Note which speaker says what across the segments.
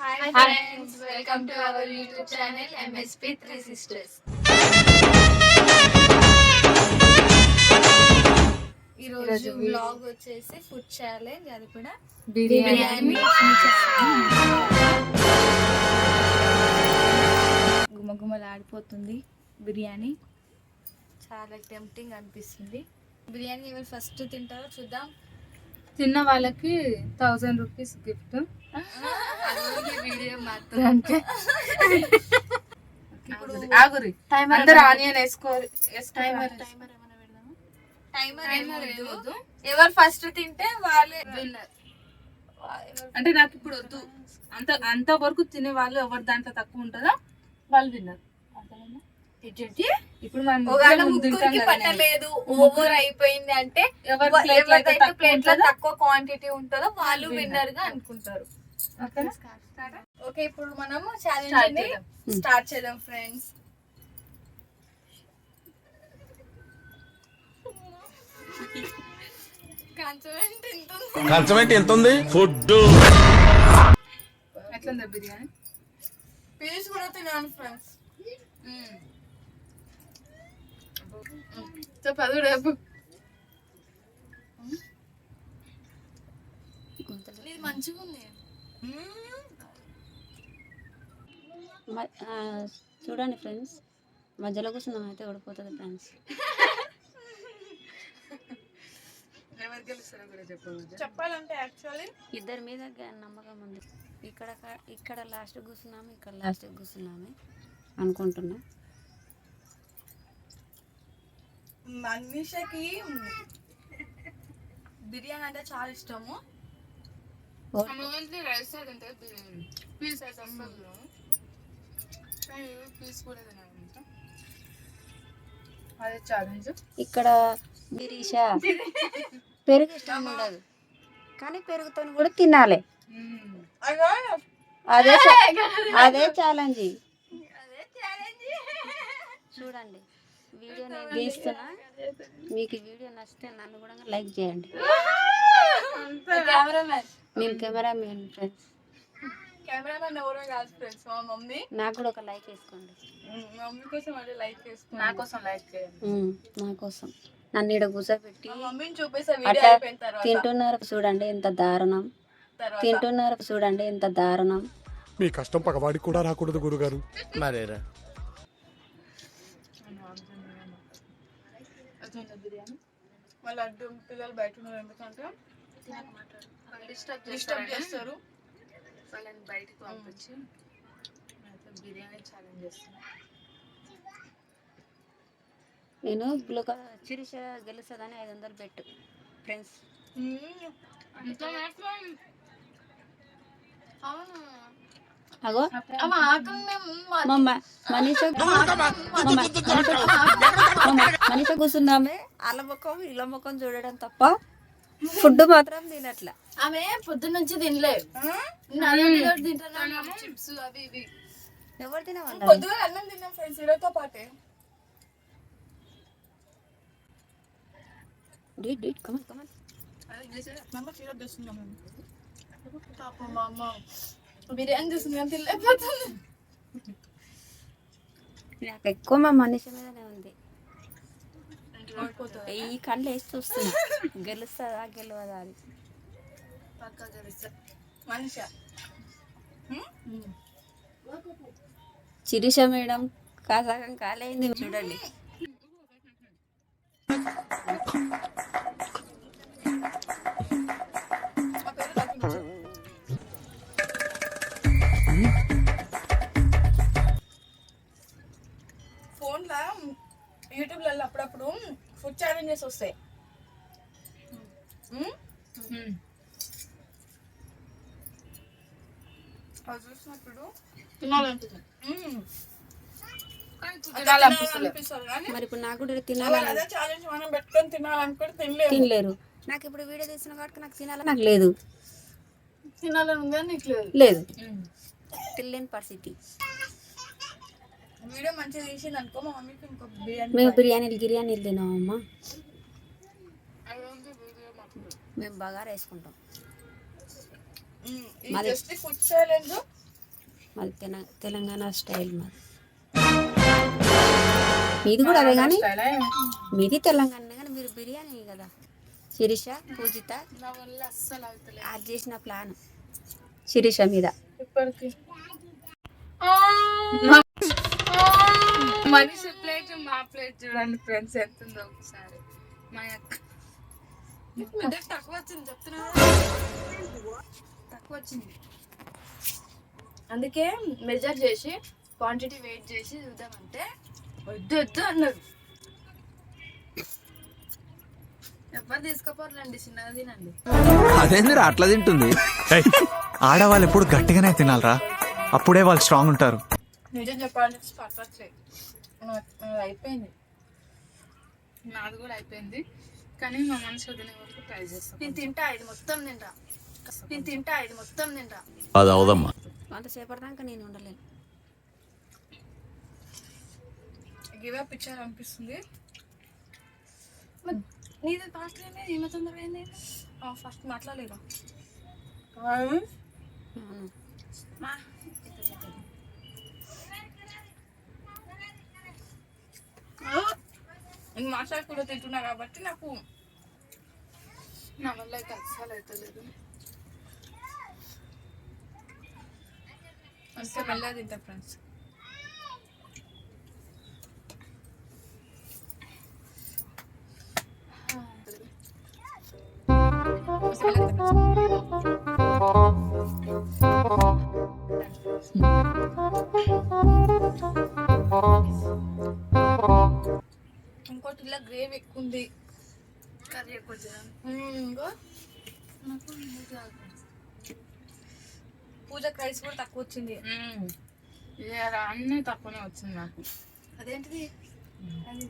Speaker 1: Hi friends welcome to our YouTube channel MSP three sisters ఈరోజు blog వచ్చేసి food challenge అది కూడా బిర్యానీ.
Speaker 2: గుమగుమలాడిపోతుంది బిర్యానీ.
Speaker 1: చాలా టెంప్టింగ్ అనిపిస్తుంది. బిర్యానీ ఎవరు ఫస్ట్ తింటారో చూద్దాం.
Speaker 2: తిన్న వాళ్ళకి థౌజండ్ రూపీస్ గిఫ్ట్
Speaker 1: వీడియో మాత్రం.
Speaker 2: దానికి ఆగురి. అందరు ఆనియన్ వేసుకోరు. టైమర్
Speaker 1: టైమర్ వద్దు ఎవరు ఫస్ట్ తింటే వాళ్ళే విన్నర్
Speaker 2: అంటే నాకు ఇప్పుడు వద్దు. అంత అంత వరకు తినే వాళ్ళు ఎవరు దాంట్లో తక్కువ ఉంటుందో వాళ్ళు విన్నారు ఇప్పుడు మనం
Speaker 1: ముగ్గురికి. పట్టలేదు ఓవర్ అయిపోయింది అంటే
Speaker 2: ఎవరి
Speaker 1: ఎవ-
Speaker 2: plate లో అయితే
Speaker 1: ఎవరికైతే
Speaker 2: తక్కువ
Speaker 1: ప్లేట్లో
Speaker 2: ఉంటుందో
Speaker 1: తక్కువ క్వాంటిటీ ఉంటుందో వాళ్ళు. విన్నర్. గా అనుకుంటారు.
Speaker 2: ఓకేనా?
Speaker 1: ఓకే ఇప్పుడు
Speaker 2: Start
Speaker 1: ఛాలెంజ్. స్టార్ట్ చేద్దాం ఫ్రెండ్స్
Speaker 3: కంచమేంటి ఎంత ఉంది ఫుడ్
Speaker 2: ఎట్లుందా బిర్యానీ?
Speaker 1: పీస్ కూడా తినాను ఫ్రెండ్స్ ఇది మంచిగా ఉంది
Speaker 4: మ- ఆ, చూడండి ఫ్రెండ్స్ మధ్యలో కూర్చున్నాం అయితే ఓడిపోతుంది ఫ్రెండ్స్.
Speaker 2: కూడా
Speaker 1: చెప్పాలంటే యాక్చువల్లీ
Speaker 4: ఇద్దరి మీద నమ్మకం ఉంది. ఇక్కడ ఇక్కడ లాస్ట్ కూర్చున్నాము ఇక్కడ లాస్ట్ కూర్చున్నాము అనుకుంటున్నా.
Speaker 1: మనీషకి బిర్యానీ అంటే చాలా ఇష్టము.
Speaker 2: రైస్ పీస్ అయితే అసలు పీస్ కూడా తినాలంట. అదే ఛాలెంజ్
Speaker 4: ఇక్కడ బిరీష పెరుగు ఇష్టం ఉండదు. కానీ పెరుగుతో కూడా తినాలి. అదే అదే ఛాలెంజ్ చూడండి. వీడియో నేను తీస్తున్నా మీకు వీడియో నచ్చితే నన్ను కూడా లైక్ చేయండి. నేను కెమెరామెన్ ఫ్రెండ్స్.
Speaker 1: కెమెరామెన్ ఎవరో కాదు ఫ్రెండ్స్ మా మమ్మీ.
Speaker 4: నాకు కూడా ఒక లైక్ వేసుకోండి.
Speaker 1: మా మమ్మీ కోసం అదే లైక్ చేసుకున్నా
Speaker 2: నా కోసం లైక్ చేయండి.
Speaker 4: ఉమ్, నా కోసం. నన్ను ఈడ కూర్చోబెట్టి
Speaker 1: మా మమ్మీని చూపిస్తా వీడియో
Speaker 4: అట్లా
Speaker 1: అయిపోయిన తర్వాత.
Speaker 4: తింటున్నారు చూడండి ఎంత దారుణం. తింటున్నారు చూడండి ఎంత దారుణం.
Speaker 3: మీ కష్టం పగవాడికి కూడా రాకూడదు గురుగారు. మరేరా?
Speaker 1: మళ్ళీ అడ్డు పిల్లలు బయట ఉన్నారు ఎందుకంటే
Speaker 2: డిస్టర్బ్
Speaker 1: డిస్టర్బ్ చేస్తారు?
Speaker 2: వాళ్ళని బయటికి పంపించి బిర్యానీ ఛాలెంజ్ చేస్తున్నా
Speaker 4: నేను గ్లూకా చిరుష గెలుస్తుందని ఐదు వందలు పెట్టు ఫ్రెండ్స్.
Speaker 1: అవును.
Speaker 4: అగో. మనీష మనీష కూర్చున్నామే. వాళ్ళ ముఖం ముఖం చూడడం తప్ప ఫుడ్ మాత్రం తినట్లా.
Speaker 1: ఆమె పొద్దున్న నుంచి తినలే. తింటున్నాను చిప్స్ అవి ఇవి.
Speaker 4: ఎవరు
Speaker 1: పొద్దుగా అన్నం తిన్నాం ఫ్రెండ్స్ ఈరోజు పాటే.
Speaker 4: డీట్ డీట్ కమన్ కమన్
Speaker 1: మమ్మ చీర తెస్తున్నాం పాపం మా అమ్మ. బిర్యానీ తెస్తుంది కానీ
Speaker 4: నాకు ఎక్కువ మా మనీష మీదనే ఉంది ఈ కళ్ళు వేసి గెలుస్తుందా గెలవదా అని
Speaker 1: పక్కా మనిషి
Speaker 4: శిరీష మేడం కాసాగం కాలేంది చూడండి
Speaker 1: ఫోన్లో యూట్యూబ్లలో అప్పుడప్పుడు ఫుడ్ ఛాలెంజెస్ వస్తాయి? అది చూసినప్పుడు
Speaker 2: తినాలనిపిస్తుంది
Speaker 4: మరి ఇప్పుడు నాకు కూడా
Speaker 1: ఛాలెంజ్ మనం పెట్టుకొని తినాలనుకుంటే
Speaker 4: తినలేరు. నాకు ఇప్పుడు వీడియో తీసిన కాబట్టి నాకు తినాలని నాకు లేదు.
Speaker 1: తినాలని లేదు.
Speaker 4: తినలేని పరిస్థితి.
Speaker 1: వీడియో మంచిగా తీసింది అనుకో మా మమ్మీకి ఇంకో బిర్యానీ
Speaker 4: మేము బిర్యానీలు గిర్యానీలు తినామమ్మా మేము బగారా వేసుకుంటాం. మాది-
Speaker 1: జస్ట్ ఫుడ్ ఛాలెంజ్.
Speaker 4: మాది తెల- తెలంగాణ స్టైల్ మాది మీది కూడా అదే కానీ? మీది తెలంగాణ కానీ మీరు బిర్యానీ కదా. శిరీష పూజిత అది చేసిన ప్లాన్. శిరీష మీద.
Speaker 2: ఇప్పటికి. మనిషి ప్లేట్ మా ప్లేట్ చూడండి ఫ్రెండ్స్ ఎంత ఉందో ఒకసారి. మా అక్క.
Speaker 1: తక్కువ వచ్చింది చెప్తున్నా తక్కువ వచ్చింది. అందుకే మెజర్ చేసి క్వాంటిటీ వెయిట్ చేసి చూద్దామంటే వద్దు వద్దు అన్నారు. ఎవరు తీసుకోపోర్లండి చిన్నగా తినండి.
Speaker 5: అదేందిరా అట్లా తింటుంది?
Speaker 6: ఏయ్, ఆడవాళ్ళు ఎప్పుడు గట్టిగానే తినాలరా. అప్పుడే వాళ్ళు స్ట్రాంగ్ ఉంటారు.
Speaker 1: నిజం చెప్పాలంటే పట్టట్లేదు అయిపోయింది.
Speaker 2: నాది కూడా అయిపోయింది. కానీ మా మనసు వదిలే వరకు ట్రై చేస్తాం.
Speaker 1: నేను తింటా ఇది మొత్తం తింటా. నేను తింటా ఇది మొత్తం తింటా.
Speaker 5: అది అవదమ్మా.
Speaker 4: అంతసేపటి దాకా నేను ఉండలేను.
Speaker 1: గివ్ అప్ ఇచ్చారు అనిపిస్తుంది నీది ఫాస్ట్ ఏమో తొందరగా అయింది. ఫస్ట్ మాట్లాడలేదా. నేను మాట్లాడకుండా తింటున్నా కాబట్టి నాకు
Speaker 2: నా వల్ల అయితే అస్సలు అవుతలేదు
Speaker 1: అంతే మెల్లగా తింటా ఫ్రెండ్స్ ఇంకోటి ఇలా గ్రేవీ ఎక్కువ ఉంది కర్రీ ఎక్కువ ఇంకో? నాకు ఇది కాదు. పూజ రైస్ కూడా తక్కువ వచ్చింది.
Speaker 2: అన్నీ తక్కువనే వచ్చింది నాకు.
Speaker 1: అదేంటిది? అది.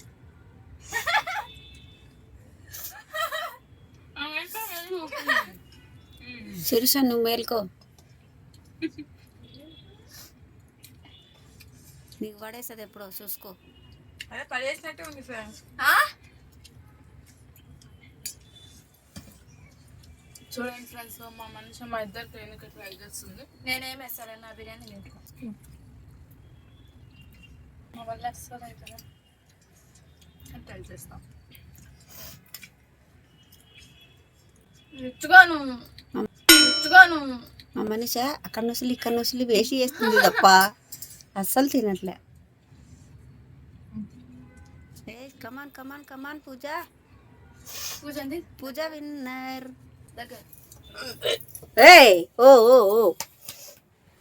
Speaker 4: శిరీష నువ్వు మేల్కో. నీకు పడేస్తుంది ఎప్పుడో చూసుకో.
Speaker 1: అదే పడేసినట్టే ఉంది ఫ్రెండ్స్.
Speaker 2: చూడండి ఫ్రెండ్స్ మా మనిషి మా ఇద్దరు ట్రైన్కి ట్రై చేస్తుంది.
Speaker 1: నేనేం వేస్తాను నా బిర్యానీ తింటా.
Speaker 2: మా వల్ల అస్సలు అవుతుందా ట్రై
Speaker 4: మా మనిషి అక్కడ నుంచి ఇక్కడ నుంచి వేసి చేస్తుంది తప్ప అస్సలు తినట్లే. ఏ come on come on come on Pooja.
Speaker 1: Pooja
Speaker 4: Pooja winner.
Speaker 1: దగ్గర.
Speaker 4: ఏయ్ ఓ ఓ ఓ.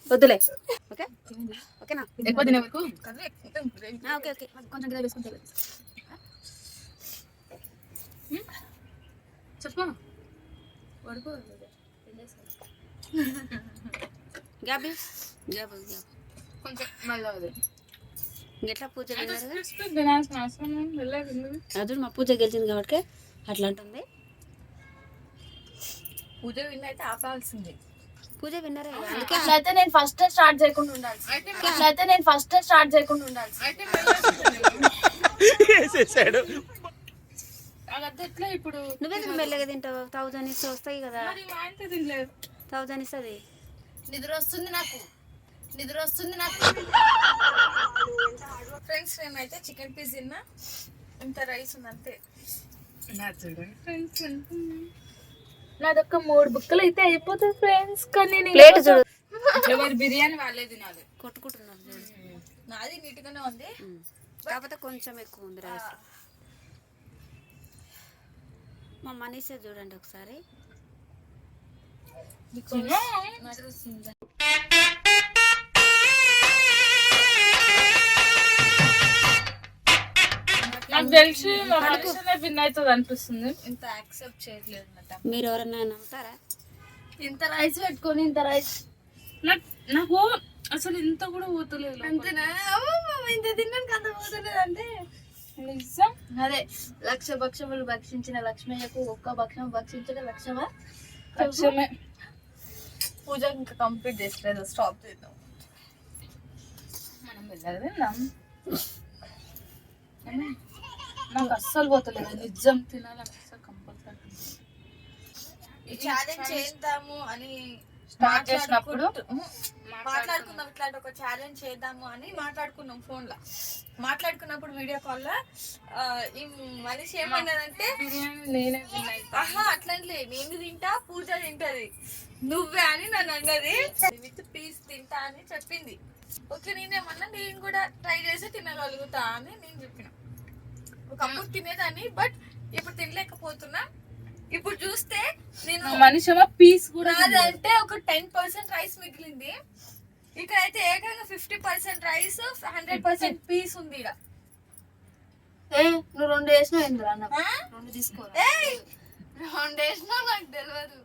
Speaker 4: వద్దులే. ఓకే? ఓకేనా?
Speaker 2: ఎక్కువ తినే వరకు.
Speaker 4: Okay okay.
Speaker 1: కొంచెం గ్రేవీ వేసుకుంటా.
Speaker 2: చెప్పు.
Speaker 4: గ్యాబి గ్యాబ్ గ్యాబ్
Speaker 2: కొంచెం మళ్ళీ అది
Speaker 4: ఇంకెట్లా పూజ అదుడు మా పూజ గెలిచింది కాబట్టి అట్లా అంటుంది.
Speaker 1: పూజ విన్ అయితే ఆపాల్సింది.
Speaker 4: పూజ విన్నరే?
Speaker 1: అట్లయితే నేను ఫస్ట్ స్టార్ట్ చేయకుండా ఉండాలి. అట్లయితే నేను ఫస్ట్ స్టార్ట్ చేయకుండా ఉండాలి.
Speaker 2: అది ఎట్లా ఇప్పుడు?
Speaker 4: నువ్వెందుకు మెల్లగా తింటావు? థౌజండ్ ఇస్తే వస్తాయి కదా.
Speaker 2: మరి మా ఇంత తినలేదు.
Speaker 4: థౌజండ్ ఇస్తుంది.
Speaker 1: నిద్ర వస్తుంది నాకు. నిద్ర వస్తుంది నాకు. ఫ్రెండ్స్ నేనైతే చికెన్ పీస్ తిన్నా. ఇంత రైస్ ఉంది అంతే
Speaker 2: ఫ్రెండ్స్
Speaker 1: నాదొక్క మూడు బుక్కలు అయితే అయిపోతుంది ఫ్రెండ్స్ కానీ నేను
Speaker 4: ప్లేట్ చూడు.
Speaker 2: ఎవరి బిర్యానీ వాళ్ళే తినాలి.
Speaker 4: కొట్టుకుంటున్నారు చూడు
Speaker 1: నాది నీట్గానే ఉంది.
Speaker 4: కాకపోతే కొంచెం ఎక్కువ ఉంది రైస్ మా మనీషే చూడండి ఒకసారి.
Speaker 1: నాకు
Speaker 2: తెలిసి మా మనిషినే విన్ అవుతుంది అనిపిస్తుంది.
Speaker 1: ఇంత యాక్సెప్ట్ చేయట్లేదు అన్నమాట
Speaker 4: మీరు ఎవరన్నా నమ్ముతారా?
Speaker 1: ఇంత రైస్ పెట్టుకొని ఇంత రైస్.
Speaker 2: నాకు నాకు అసలు ఇంత కూడా పోతలేదు.
Speaker 1: అంతేనా? ఇంత తిన్నాను అంత పోతలేదు అంటే అదే లక్ష భక్షములు భక్షించిన లక్ష్మయ్యకు ఒక్క భక్షం భక్షించిన లక్షమా?
Speaker 2: లక్ష్యమే
Speaker 1: పూజ ఇంకా కంప్లీట్ చేసలేదు స్టాప్ చేద్దాం.
Speaker 2: మనం వెళ్ళాలి? నాకు అస్సలు పోతలేదు నిజం తినాలని అస్సలు కంపల్సరీ
Speaker 1: ఛాలెంజ్ చేద్దాము అని
Speaker 2: స్టార్ట్ చేసినప్పుడు?
Speaker 1: మాట్లాడుకున్నాం ఇట్లాంటి ఒక ఛాలెంజ్ చేద్దాము అని మాట్లాడుకున్నాం ఫోన్లో. మాట్లాడుకున్నప్పుడు వీడియో కాల్లో ఈ మనిషి
Speaker 2: అయితా.
Speaker 1: ఆహా అట్లనే నేను తింటా పూజ తింటది నువ్వే అని నన్ను అన్నది. విత్ పీస్ తింటా అని చెప్పింది. ఓకే నేనేమన్నా నేను కూడా ట్రై చేసి తినగలుగుతా అని నేను చెప్పిన. ఒకప్పుడు తినేదాన్ని బట్ ఇప్పుడు తినలేకపోతున్నా. ఇప్పుడు చూస్తే నేను
Speaker 2: మనిషి పీస్ కూడా
Speaker 1: నాదంటే ఒక టెన్ పర్సెంట్ రైస్ మిగిలింది. ఇక్కడైతే ఏకంగా fifty percent rice hundred percent piece ఉంది ఈడ.
Speaker 4: ఏ నువ్వు రెండు వేసినావు ఎందుకు అన్న? రెండు తీసుకోరా.
Speaker 1: ఏయ్! రెండు వేసినా నాకు తెలియదు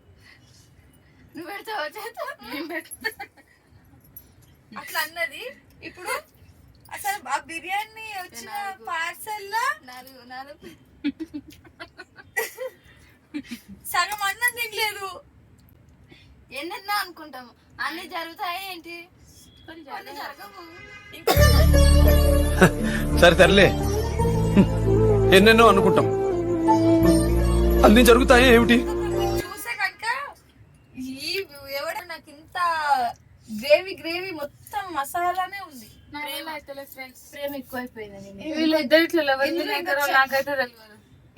Speaker 1: నువ్వు పెడతావా చేత అట్లా అన్నది. ఇప్పుడు అసలు ఆ బిర్యానీ వచ్చిన పార్సల్లో సగం అన్నం తినలేదు. ఎన్నెన్నో అనుకుంటాము. అన్ని జరుగుతాయి ఏంటి?
Speaker 5: సరే సర్లే. ఎన్నెన్నో అనుకుంటాం. అన్ని జరుగుతాయి ఏమిటి?
Speaker 1: చూసే కనుక ఈ ఎవడ నాకు ఇంత గ్రేవీ గ్రేవీ మొత్తం మసాలానే ఉంది.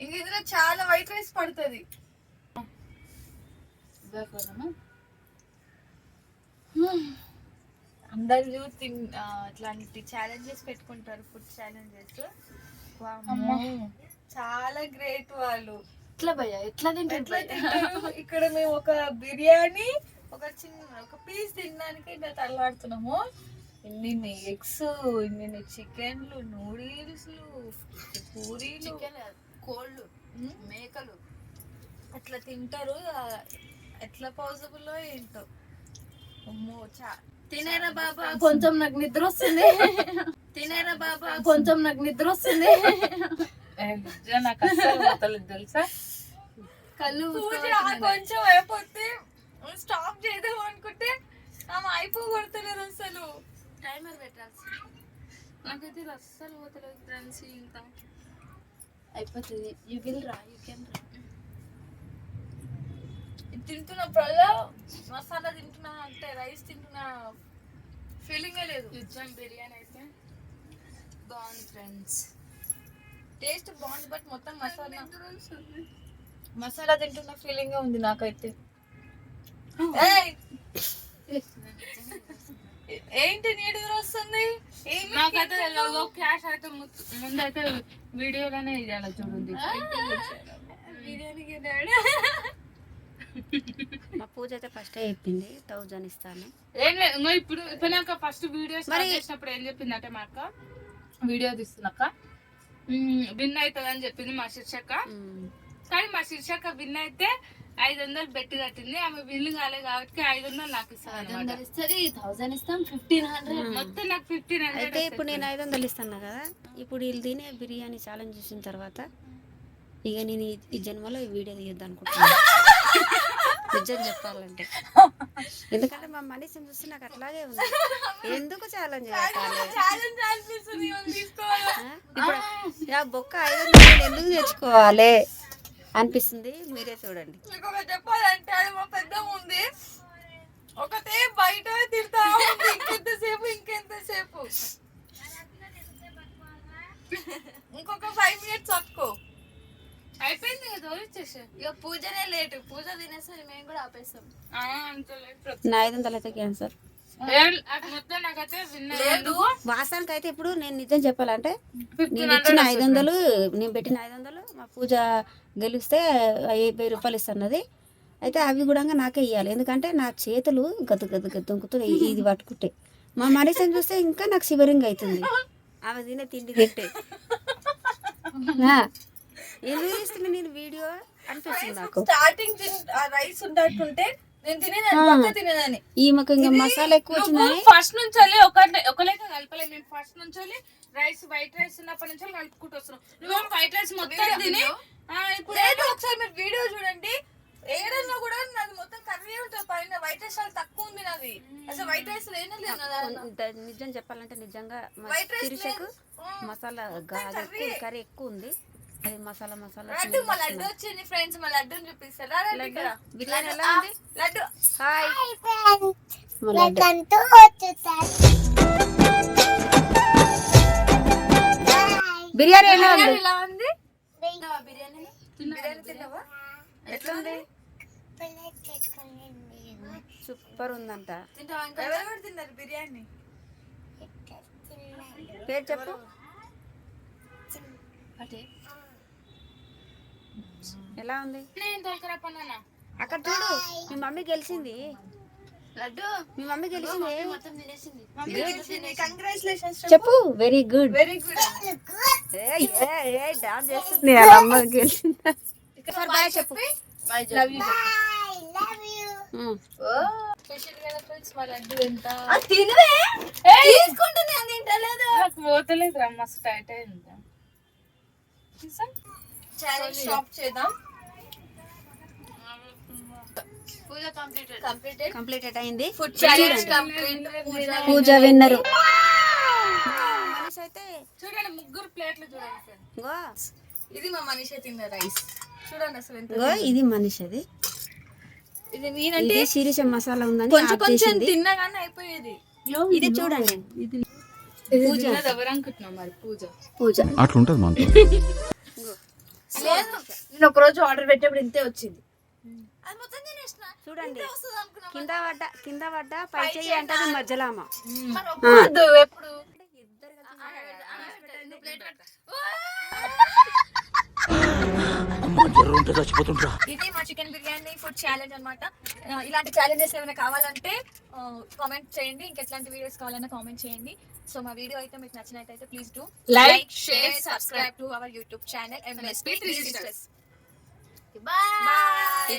Speaker 1: ఇందులో చాలా వైట్ రైస్ పడుతుంది. అందరూ తిన్ ఆ, ఇట్లాంటి ఛాలెంజెస్ పెట్టుకుంటారు ఫుడ్ ఛాలెంజెస్ చాలా గ్రేట్ వాళ్ళు.
Speaker 4: ఎట్లా భయ్యా? ఎట్లా తింటారు
Speaker 1: ఇక్కడ మేము ఒక బిర్యానీ ఒక చిన్న ఒక పీస్ తినడానికి ఇట్లా తల్లాడుతున్నాము ఇన్ని ఎగ్స్ ఇన్ని చికెన్లు నూడిల్స్ పూరీలు.
Speaker 4: కోళ్ళు మేకలు.
Speaker 1: అట్లా తింటారు. ఎట్లా పాసిబుల్ ఏంటో.
Speaker 4: తినేరా బాబా. కొంచెం నాకు నిద్ర వస్తుంది. తినేరా బాబా. కొంచెం నాకు నిద్ర వస్తుంది.
Speaker 2: నాకు తెలుసా?
Speaker 4: కళ్ళు
Speaker 1: కొంచెం అయిపోతే స్టాప్ చేద్దాం అనుకుంటే ఆమె అయిపోగొడతలేదు అసలు.
Speaker 4: టైమర్ పెట్టాల్సి
Speaker 2: నాకైతే అస్సలు పోతలేదు ఫ్రెండ్స్ ఇంకా.
Speaker 4: అయిపోతుంది. యూ విల్ రా యూ కెన్ రా.
Speaker 1: తింటున్నప్పుడల్లా మసాలా తింటున్నా అంటే రైస్ తింటున్నా ఫీలింగే లేదు.
Speaker 2: నిజం బిర్యానీ అయితే బాగుంది ఫ్రెండ్స్.
Speaker 1: టేస్ట్ బాగుంది బట్ మొత్తం మసాలా. మసాలా తింటున్న ఫీలింగ్ ఉంది నాకైతే! ఏంటి నీడు వస్తుంది?
Speaker 2: నాకైతే తెలియదు క్యాష్ అయితే ముందైతే వీడియోలోనే ఇవ్వాలి చూడండి.
Speaker 1: బిర్యానీకి
Speaker 4: మా పూజ అయితే ఫస్ట్ చెప్పింది థౌజండ్ ఇస్తాను.
Speaker 2: ఏం లేదు ఇప్పుడు ఇప్పుడు ఫస్ట్ వీడియో స్టార్ట్ చేసినప్పుడు ఏం చెప్పిందంటే మా అక్క వీడియో తీస్తున్నాక విన్ అవుతుంది అని చెప్పింది మా శీర్షక. కానీ మా శీర్షక విన్ అయితే ఐదు వందలు బెట్టి కట్టింది ఆమె విన్ కాలే కాబట్టి ఐదు వందలు నాకు ఇస్తుంది
Speaker 4: ఇస్తుంది థౌజండ్ ఇస్తాం ఫిఫ్టీన్ హండ్రెడ్
Speaker 2: మొత్తం నాకు ఫిఫ్టీన్
Speaker 4: అయితే
Speaker 2: హండ్రెడ్
Speaker 4: ఇప్పుడు నేను ఐదు వందలు ఇస్తాను కదా ఇప్పుడు వీళ్ళు తినే బిర్యానీ ఛాలెంజ్ చేసిన తర్వాత ఇక నేను ఈ- ఈ జన్మలో ఈ వీడియో తీయద్దు అనుకుంటున్నాను నిజం చెప్పాలంటే. ఎందుకంటే మా మనిషిని చూస్తే నాకు అట్లాగే ఉంది. ఎందుకు ఛాలెంజ్? ఇప్పుడు ఆ బొక్క ఐదు వందలు ఎందుకు తెచ్చుకోవాలి అనిపిస్తుంది మీరే చూడండి.
Speaker 1: చెప్పాలంటే అది మా పెద్ద ఉంది. ఒకటే బయట తిడతా ఉంది. ఇంకెంతసేపు ఇంకెంతసేపు? ఇంకొక ఇక పూజనే లేట్. పూజ తినేసరి మేము కూడా ఆపేస్తాం
Speaker 2: అంత లేదు
Speaker 4: నా ఐదు వందలు అయితే క్యాన్సర్. వాసానికి అయితే ఇప్పుడు నేను నిజం చెప్పాలంటే నేను ఇచ్చిన ఐదు వందలు నేను పెట్టిన ఐదు వందలు మా పూజ గెలిస్తే వెయ్యి రూపాయలు ఇస్తున్నది. అయితే అవి కూడా నాకే ఇవ్వాలి ఎందుకంటే నా చేతులు గద్దు గద్దు గద్దు దొంకుతుంది ఇది పట్టుకుంటే. మా మనిషిని చూస్తే ఇంకా నాకు శివరింగ్ అవుతుంది. ఆమె తినే తిండి తింటే. ఆ, ఎందుకు తీస్తున్నా నేను వీడియో అనిపిస్తుంది నాకు.
Speaker 1: స్టార్టింగ్ రైస్ ఉండకుంటే నేను తినేదాన్ని పక్క తినేదాన్ని.
Speaker 4: మసాలా ఎక్కువ వచ్చిందని
Speaker 2: ఫస్ట్ నుంచి ఒక ఒకలేక కలపలేదు మేము ఫస్ట్ నుంచి రైస్ వైట్ రైస్ ఉన్నప్పటి నుంచి కలుపుకుంటూ వస్తున్నాం. నువ్వు వైట్ రైస్ మొత్తం తిని ఇప్పుడు
Speaker 1: ఒకసారి మీరు వీడియో చూడండి. ఏడన్నా కూడా నాది మొత్తం కర్రీ ఉంటుంది పైన. వైట్ రైస్ చాలా తక్కువ ఉంది నాది. అసలు వైట్ రైస్ లేనే లేదు
Speaker 4: నిజం చెప్పాలంటే నిజంగా
Speaker 1: వైట్. ఆ.
Speaker 4: మసాలా కర్రీ ఎక్కువ ఉంది. అది మసాలా మసాలా
Speaker 1: లడ్డు మా లడ్డు వచ్చింది ఫ్రెండ్స్ మా లడ్డుని చూపిస్తారా. లడ్డు
Speaker 4: బిర్యానీ ఎలా ఉంది?
Speaker 1: లడ్డు.
Speaker 4: హాయ్. బిర్యానీ ఎలా ఉంది?
Speaker 1: బిర్యానీ ఎలా ఉంది? తిన్నావా బిర్యానీ? బిర్యానీ తిన్నావా? ఎట్లుంది?
Speaker 4: సూపర్ ఉందంట.
Speaker 1: తిన్నారు బిర్యానీ?
Speaker 4: పేరు చెప్పు. ఎలా ఉంది? అక్కడ చూడు మీ మమ్మీ గెలిచింది.
Speaker 1: లడ్డు?
Speaker 4: మీ మమ్మీ గెలిచింది.
Speaker 1: కంగ్రాచులేషన్స్
Speaker 4: చెప్పు very good
Speaker 1: very good
Speaker 4: dance చేస్తుంది. వాళ్ళ అమ్మ గెలిచింది. బాయ్ చెప్పు.
Speaker 2: లవ్ యూ పోతలేదు టైట్ అయింది.
Speaker 1: ఛాలెంజ్ స్టాప్ చేద్దాం. పూజ కంప్లీటెడ్
Speaker 4: అయింది.
Speaker 1: Food challenge complete
Speaker 4: Pooja winner. మనిషి అయితే
Speaker 2: చూడండి ముగ్గురు ప్లేట్లు చూడండి
Speaker 1: ఇది మా మనిషి తిన్న రైస్. చూడండి అసలు ఎంత
Speaker 4: ఇది మనిషి అది.
Speaker 1: ఇది నేనంటే
Speaker 4: ఇది శిరీష మసాలా ఉందని
Speaker 1: కొంచెం కొంచెం
Speaker 4: చేసింది.
Speaker 1: తిన్నా కానీ అయిపోయేది
Speaker 4: ఇది చూడండి
Speaker 2: పూజ. ఎవరు అనుకుంటున్నావు మరి? పూజ.
Speaker 4: పూజ.
Speaker 5: అట్లుంటది మనతో.
Speaker 1: లేదు. నేను ఒక రోజు ఆర్డర్ పెట్టేప్పుడు ఇంతే వచ్చింది. అది మొత్తం తినేసిన.
Speaker 4: చూడండి.
Speaker 1: వస్తుంది అనుకున్నా.
Speaker 4: కింద పడ్డ కింద పడ్డ పై చెయ్యి అంటది మధ్యలో అమ్మ
Speaker 1: మరి ఒప్పుకోవద్దు ఎప్పుడు ఇది మా చికెన్ బిర్యానీ ఫుడ్ ఛాలెంజ్ అనమాట ఇలాంటి ఛాలెంజెస్ ఏమైనా కావాలంటే కామెంట్ చేయండి. ఇంకెట్లాంటి వీడియోస్ కావాలన్నా కామెంట్ చేయండి. సో మా వీడియో అయితే మీకు నచ్చినట్టయితే please do
Speaker 2: Like,
Speaker 1: share subscribe to our YouTube channel MSP three. Sisters bye